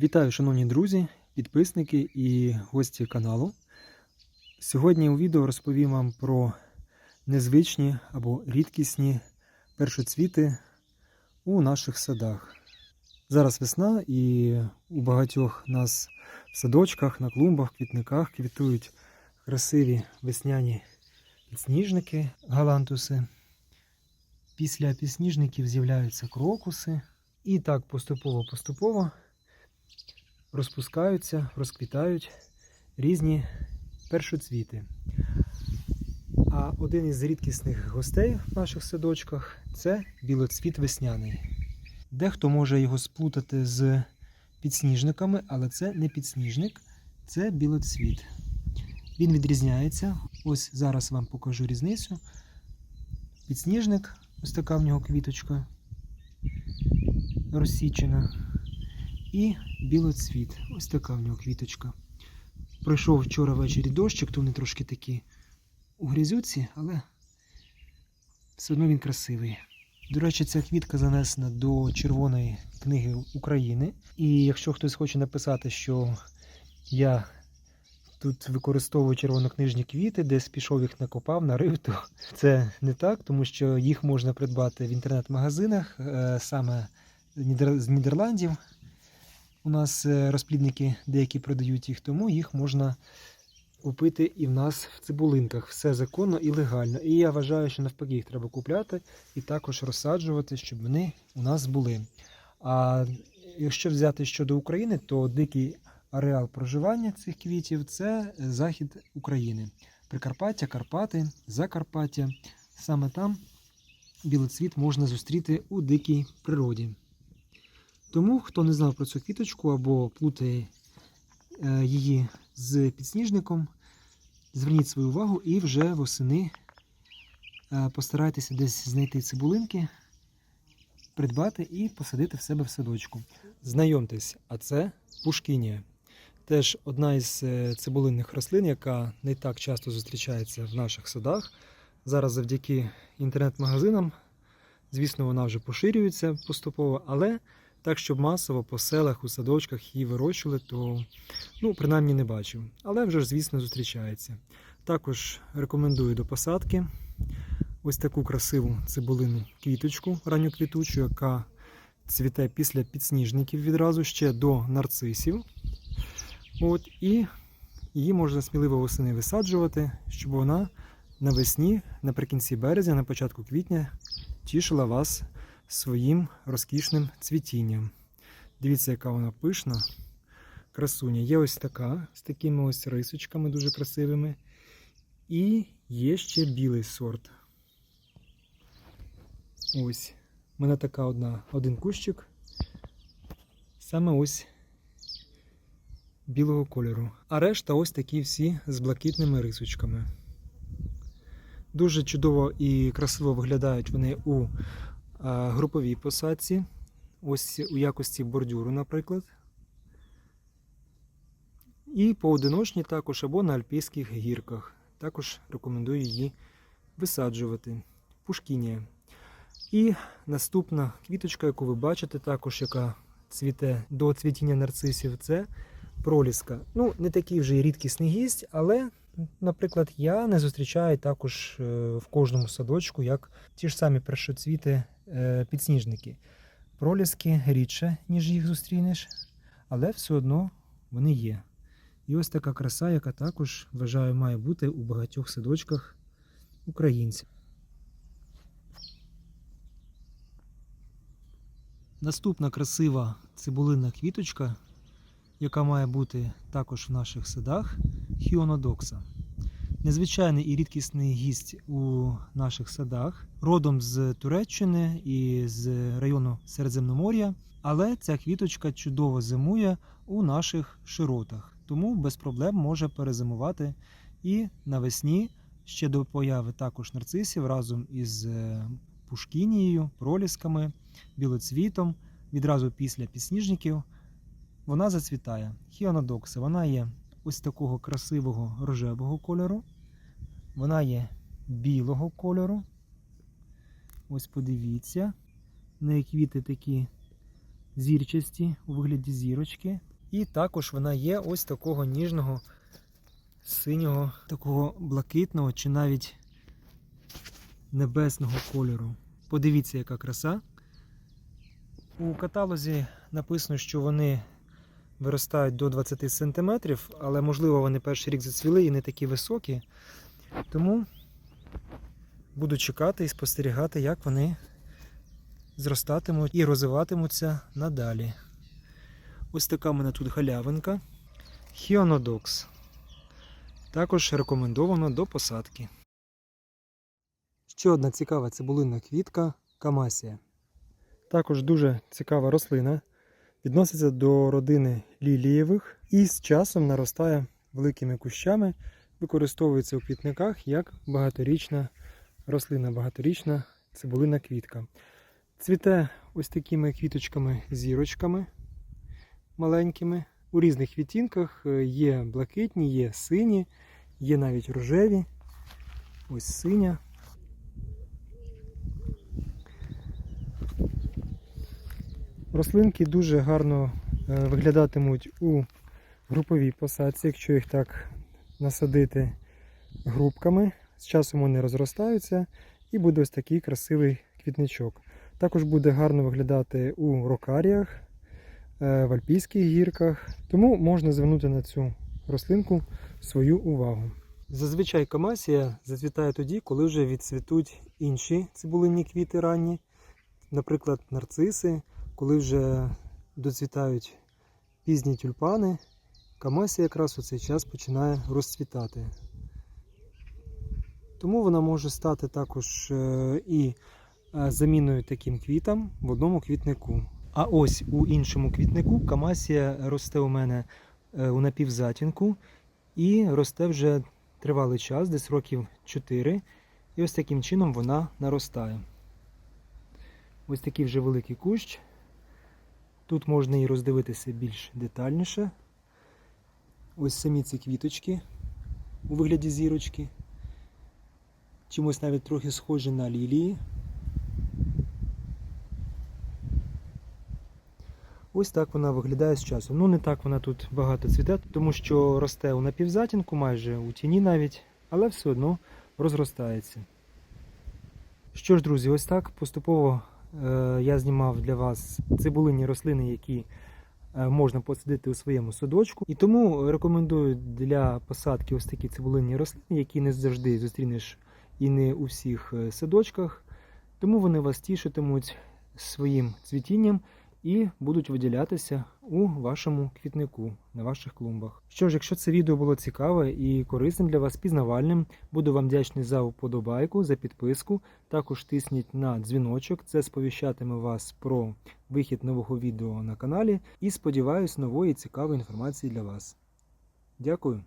Вітаю, шановні друзі, підписники і гості каналу. Сьогодні у відео розповім вам про незвичні або рідкісні першоцвіти у наших садах. Зараз весна і у багатьох нас в садочках, на клумбах, квітниках квітують красиві весняні підсніжники, галантуси. Після підсніжників з'являються крокуси. І так поступово-поступово розпускаються, розквітають різні першоцвіти. А один із рідкісних гостей в наших садочках це білоцвіт весняний. Дехто може його сплутати з підсніжниками, але це не підсніжник, це білоцвіт. Він відрізняється. Ось зараз вам покажу різницю. Підсніжник, ось така в нього квіточка розсічена. І білоцвіт. Ось така в нього квіточка. Пройшов вчора ввечері дощик, то вони трошки такі у грязюці, але все одно він красивий. До речі, ця квітка занесена до Червоної книги України. І якщо хтось хоче написати, що я тут використовую червонокнижні квіти, десь пішов їх накопав, нарив, то це не так, тому що їх можна придбати в інтернет-магазинах е, саме з Нідерландів. У нас е, розплідники деякі продають їх, тому їх можна купити і в нас в цибулинках. Все законно і легально. І я вважаю, що навпаки їх треба купляти і також розсаджувати, щоб вони у нас були. А якщо взяти щодо України, то дикий ареал проживання цих квітів це захід України. Прикарпаття, Карпати, Закарпаття. Саме там білоцвіт можна зустріти у дикій природі. Тому, хто не знав про цю квіточку або плутає е, її з підсніжником, зверніть свою увагу і вже восени е, постарайтеся десь знайти цибулинки, придбати і посадити в себе в садочку. Знайомтесь, а це пушкінія. Теж одна із е, цибулинних рослин, яка не так часто зустрічається в наших садах. Зараз завдяки інтернет-магазинам, звісно, вона вже поширюється поступово, але так, щоб масово по селах, у садочках її вирощували, то ну, принаймні не бачив. Але вже ж, звісно, зустрічається. Також рекомендую до посадки ось таку красиву цибулину квіточку, ранньоквітучу, яка цвіте після підсніжників відразу ще до нарцисів. От, і її можна сміливо восени висаджувати, щоб вона навесні, наприкінці березня, на початку квітня тішила вас своїм розкішним цвітінням. Дивіться, яка вона пишна, красуня. Є ось така, з такими ось рисочками дуже красивими. І є ще білий сорт. Ось. У мене така одна, один кущик. Саме ось білого кольору. А решта ось такі всі з блакитними рисочками. Дуже чудово і красиво виглядають вони у груповій посадці. Ось у якості бордюру, наприклад. І поодиночні також або на альпійських гірках. Також рекомендую її висаджувати. Пушкінія. І наступна квіточка, яку ви бачите, також яка цвіте до цвітіння нарцисів, це проліска. Ну, не такий вже й рідкісний гість, але, наприклад, я не зустрічаю також е, в кожному садочку, як ті ж самі першоцвіти е, підсніжники. Проліски рідше, ніж їх зустрінеш, але все одно вони є. І ось така краса, яка також, вважаю, має бути у багатьох садочках українців. Наступна красива цибулинна квіточка, яка має бути також в наших садах, хіонодокса. Незвичайний і рідкісний гість у наших садах, родом з Туреччини і з району Середземномор'я, але ця квіточка чудово зимує у наших широтах, тому без проблем може перезимувати і навесні. Ще до появи також нарцисів разом із е, пушкінією, пролісками, білоцвітом, відразу після підсніжників вона зацвітає. Хіонодокса, вона є ось такого красивого рожевого кольору. Вона є білого кольору. Ось подивіться. В неї квіти такі зірчасті у вигляді зірочки. І також вона є ось такого ніжного, синього, такого блакитного чи навіть небесного кольору. Подивіться, яка краса. У каталозі написано, що вони виростають до 20 см, але можливо вони перший рік зацвіли і не такі високі. Тому буду чекати і спостерігати, як вони зростатимуть і розвиватимуться надалі. Ось така в мене тут галявинка. Хіонодокс. Також рекомендовано до посадки. Ще одна цікава цибулинна квітка камасія. Також дуже цікава рослина. Відноситься до родини лілієвих і з часом наростає великими кущами, використовується у квітниках як багаторічна рослина, багаторічна цибулина квітка. Цвіте ось такими квіточками-зірочками маленькими. У різних відтінках Е, є блакитні, є сині, є навіть рожеві. Ось синя. Рослинки дуже гарно е, виглядатимуть у груповій посадці, якщо їх так насадити грубками. З часом вони розростаються і буде ось такий красивий квітничок. Також буде гарно виглядати у рокаріях, е, в альпійських гірках, тому можна звернути на цю рослинку свою увагу. Зазвичай камасія зацвітає тоді, коли вже відцвітуть інші цибулинні квіти ранні, наприклад, нарциси, коли вже доцвітають пізні тюльпани, камасія якраз у цей час починає розцвітати. Тому вона може стати також е, і е, заміною таким квітам в одному квітнику. А ось у іншому квітнику камасія росте у мене е, у напівзатінку і росте вже тривалий час, десь років 4. І ось таким чином вона наростає. Ось такий вже великий кущ. Тут можна і роздивитися більш детальніше. Ось самі ці квіточки у вигляді зірочки. Чимось навіть трохи схожі на лілії. Ось так вона виглядає з часом. Ну, не так вона тут багато цвіте, тому що росте у напівзатінку, майже у тіні навіть, але все одно розростається. Що ж, друзі, ось так поступово я знімав для вас цибулинні рослини, які е, можна посадити у своєму садочку. І тому рекомендую для посадки ось такі цибулинні рослини, які не завжди зустрінеш і не у всіх е, садочках. Тому вони вас тішитимуть своїм цвітінням і будуть виділятися у вашому квітнику на ваших клумбах. Що ж, якщо це відео було цікаве і корисним для вас, пізнавальним, буду вам вдячний за вподобайку, за підписку. Також тисніть на дзвіночок, це сповіщатиме вас про вихід нового відео на каналі. І сподіваюсь, нової цікавої інформації для вас. Дякую.